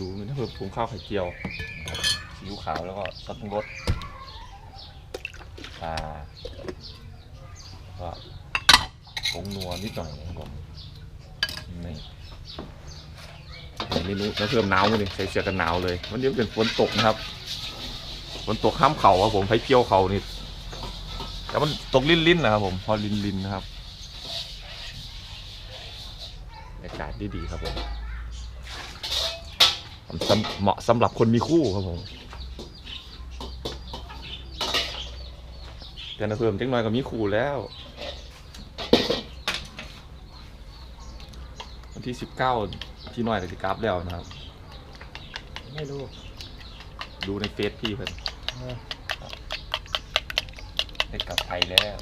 ดูนะเพิ่มปรุงข้าวไข่เจียวซีอิ๊วขาวแล้วก็ซอสปรุงรสอ่าก็ผงนัวนิดหน่อยนะครับผมนี่เมนูแล้วเพิ่มหนาวมาดิใส่เสื้อกันหนาวเลยวันนี้เป็นฝนตกนะครับฝนตกข้ามเขาครับผมไผเกี่ยวเขานี่แต่มันตกลิ้นๆนะครับผมพอลิ้นๆนะครับบรรยากาศดีๆครับผม เหมาะสำหรับคนมีคู่ครับผมแต่นะเพิ่มจังน้อยก็มีคู่แล้ววันที่สิบเก้าที่น้อยกับที่กราฟแล้วนะครับ ไม่รู้ ดูในเฟซพี่เพิ่นเออได้กลับไทยแล้ว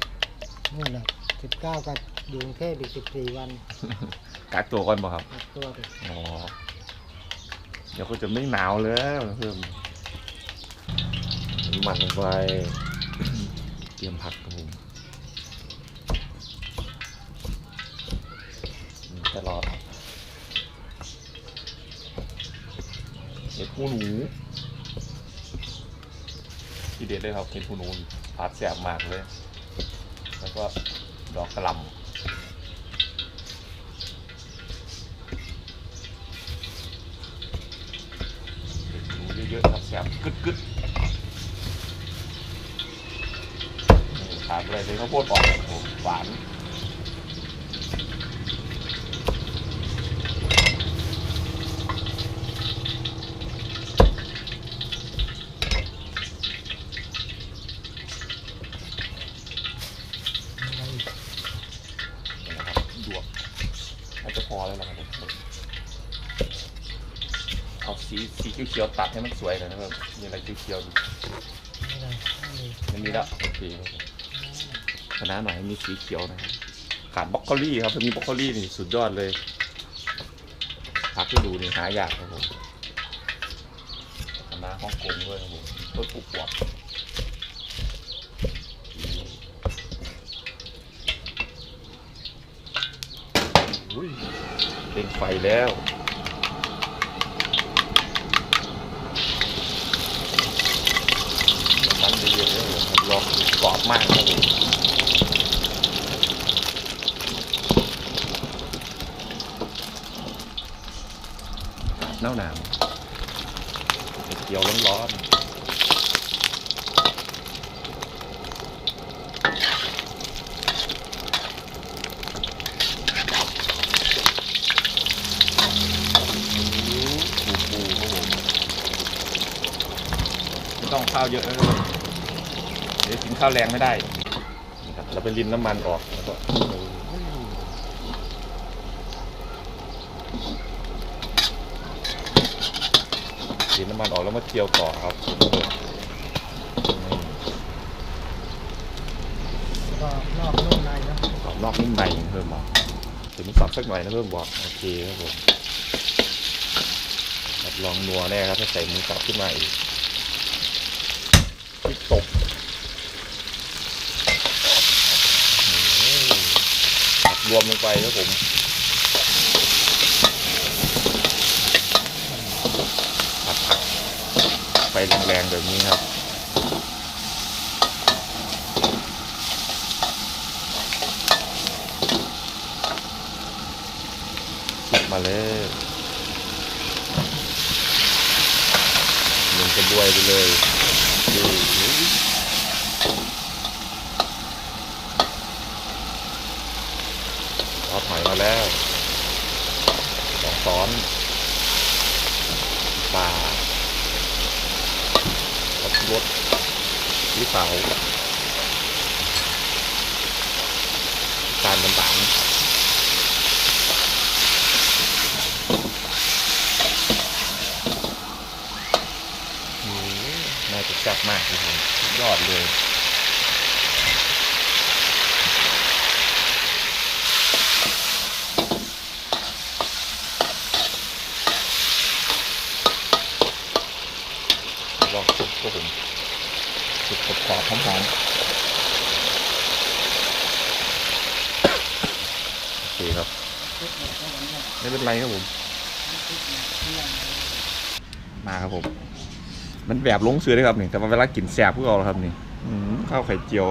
นู่นน่ะสิบเก้าก็อยู่กรุงเทพอีกสิบสี่วัน กักตัวก่อนบ่ครับกักตัวดิอ๋อ เดี๋ยวก็จะไม่หนาวแล้วนะเพิ่มหมันลงไป เตรียมผักครับผมอืมตลอดเห็ดหูหนูที่เด็ดเลยครับเห็ดหูหนูผัดแสบมากเลย แล้วก็ดอกกระหลำ ดูเยอะๆ ครับแสบกึดกึดขาดอะไรเลยข้าวโพดอ่อนโอ้โหวานนี่นะครับดวกน่าจะพอแล้วนะครับ เอาสีสีเขียวๆตัดให้มันสวยหน่อยนะครับมีอะไรเขียวๆอยู่ไม่ได้ไม่มีแล้วโอเคคณะหน่อยมีสีเขียวนะครับขาดบรอกโคลี่ครับถ้ามีบรอกโคลี่นี่สุดยอดเลยพักที่ดูนี่หายากครับผมคณะฮ่องกงด้วยครับผมต้นปลูกบวบเร่งไฟแล้วมันดีเยอะเลยครับลองกรอบ มากครับหนาวหนาวเกี่ยวร้อนๆปูปูครับผมไม่ต้องข้าวเยอะนะครับ เดี๋ยวกินข้าวแรงไม่ได้นะครับเราไปรินน้ำมันออกแล้วก็รินน้ำมันออกแล้วมาเคี่ยวต่อครับก็นอกนุ่มในนะกรอบนอกนุ่มในเพิ่มบอกถึงสับสักหน่อยนะเพิ่มบอกโอเคครับผมรับรองนัวแน่ครับถ้าใส่หมูสับขึ้นมาอีกตกอืมผัด รวมลงไปครับผมผัดผักไฟแรงๆแบบนี้ครับสุกมาเลยหนึ่งกระบวยไปเลยดูเอาถอยมา แล้วสองซ้อนปลาขับรถวิสาวการบันบานโอ้โหน่าจะแซ่บมากเลยผมสุดยอดเลยลองสุกก็ผมสุกกรอบๆหอมๆโอเคครับไม่เป็นไรครับผม มาครับผม มันแบบลงเสือเลยครับนี่ แต่ว่าเวลากินแซ่บพวกเราครับนี่ข้าวไข่เจียว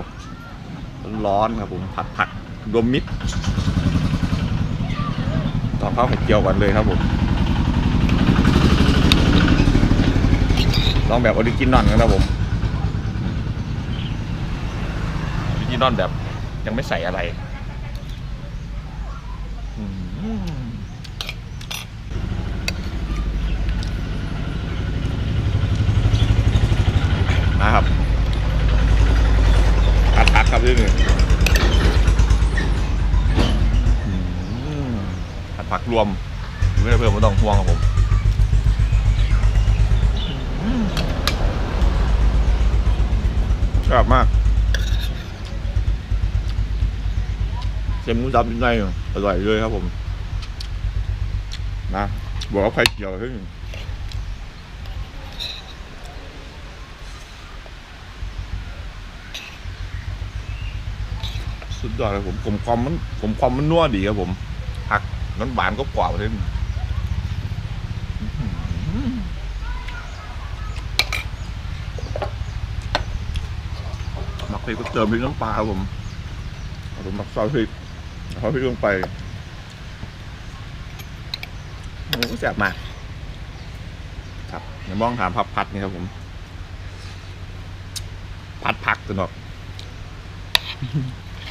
ร้อนครับผม ผัดผักรวมมิตรต่อข้าวไข่เจียวกันเลยครับผมลองแบบออริจินอลกันครับผมออริจินอลแบบยังไม่ใส่อะไรอืม นะครับผัดผักครับที่นี่อัดผักรวมไม่ได้เพิ่มไม่ต้องห่วงครับผมชอบมากเจมหมูสับยังไงอร่อยเลยครับผม นะ บอกว่าไข่เจียวขึ้น สุดยอดเลยผมผมความมันผมความมันนัวดีครับผมผักนั้นหวานก็กว่าเลยหมักพริกก็เติมพริกน้ำปลาครับผมผมหมักซอสพริกเอาพริกลงไปโอ้โหแซ่บมากครับอย่ามองถามพับพัดนี่ครับผม พัดผักตัวเนาะ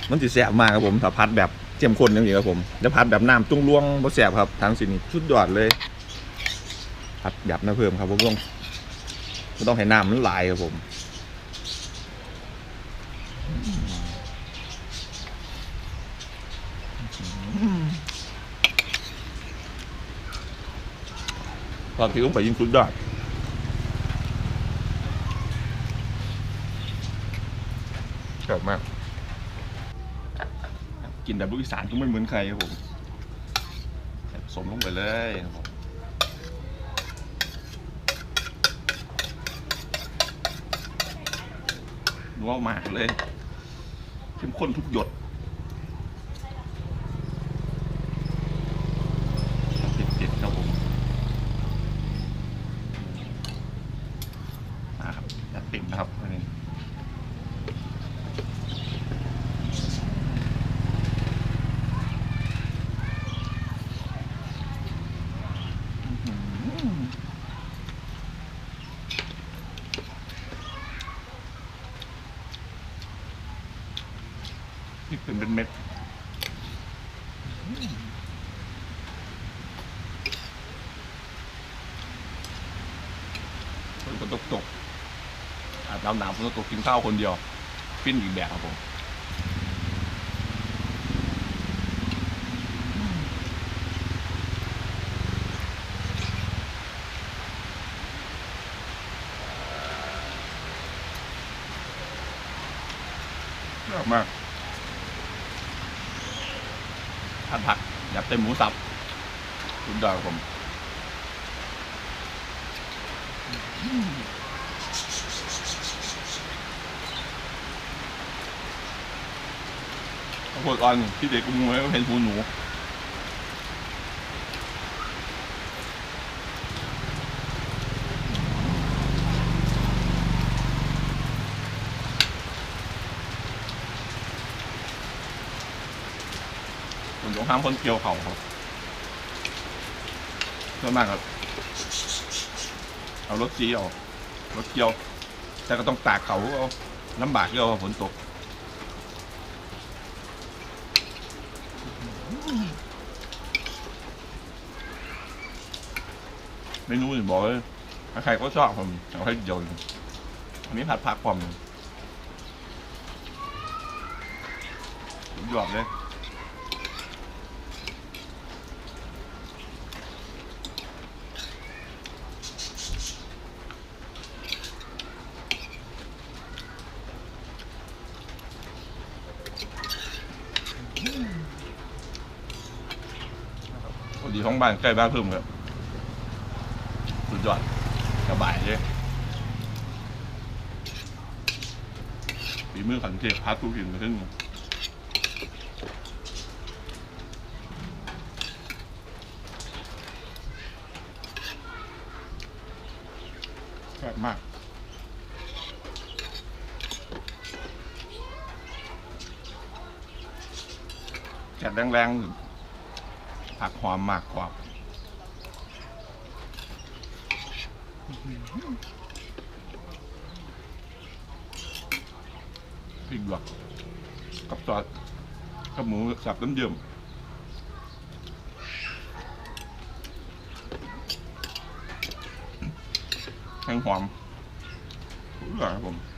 มันจะแสบมากครับผมถ้าพัดแบบเจียมข้นอย่างนี้ครับผมจะพัดแบบน้ำจุ้งล่วงบ่แสบครับทางสินี่ชุดยอดเลย พัดหยับน้ำเพิ่มครับผมต้องไม่ต้องให้น้ำมันไหลายครับผมตอนที่ลงไปยิ่งสุดยอดชอบมาก กินแบบลูกอีสานก็ไม่เหมือนใครครับผมใส่ผสมลงไปเลยครับผมนัวมากเลย เข้มข้นทุกหยดๆครับผมมาครับจัดเต็มนะครับอันนี้ นี่ เป็นเม็ดฝนตกตกอาบน้ำหนาวฝนตกกินข้าวคนเดียว ฟินอีกแบบครับผมมาก ผัดผักอยากเต็มหมูสับคุณดาวผมขวดอ่อนที่เด็กกุ้งไว้เห็นหูหนู ผมต้องห้ามคนเกี่ยวเขาครับเพื่อมากครับเอารถจีออกรถเกี่ยว แต่ก็ต้องตากเขาเอาลำบากเกี่ยวฝนตกเมนูนี่บอกเลยใครก็ชอบผมเอาให้เดียวอันนี้ผัดผักผมสุดยอดเลย ดีห้องบ้านใกล้บ้านเพิ่มครับสุดยอดสบายเลยฝีมือขันเทพพัดทุกสิ่งขึ้นซ่บมากแกะแรงๆ ผักหอมมากกว่าพริกหยวกกับซอสกับหมูสับน้ำเยิ่มแห้งหอมอร่อยครับผม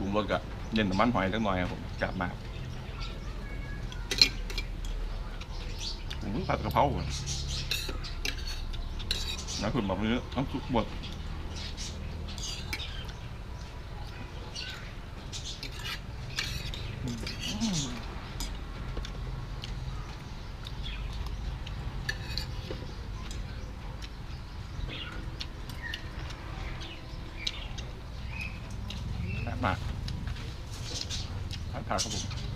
ปรุงรสกับเย็นน้ำมันหอยสักหน่อยครับผมจับมาผมเพิ่งผัดกะเพราก่อนนะคุณแบบนี้น้ำซุปหมด ทานผักครับผม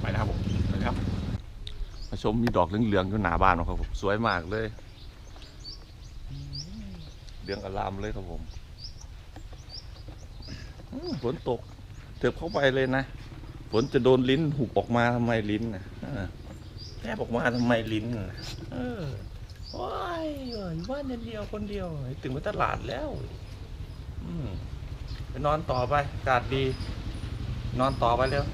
ไปนะครับผมไปครับ มมีดอกเหลืองๆอยู่หน้าบ้านนะครับผมสวยมากเลยเหลืองอลามเลยครับผมฝนตกเถิบเข้าไปเลยนะฝนจะโดนลิ้นหุบออกมาทำไมลิ้นนะอ่าแทบออกมาทำไมลิ้นนะเออว้ายว่านเดียวคนเดียวถึงไปตลาดแล้ว อืไปนอนต่อไปอากาศดี นอนต่อไปเร็ว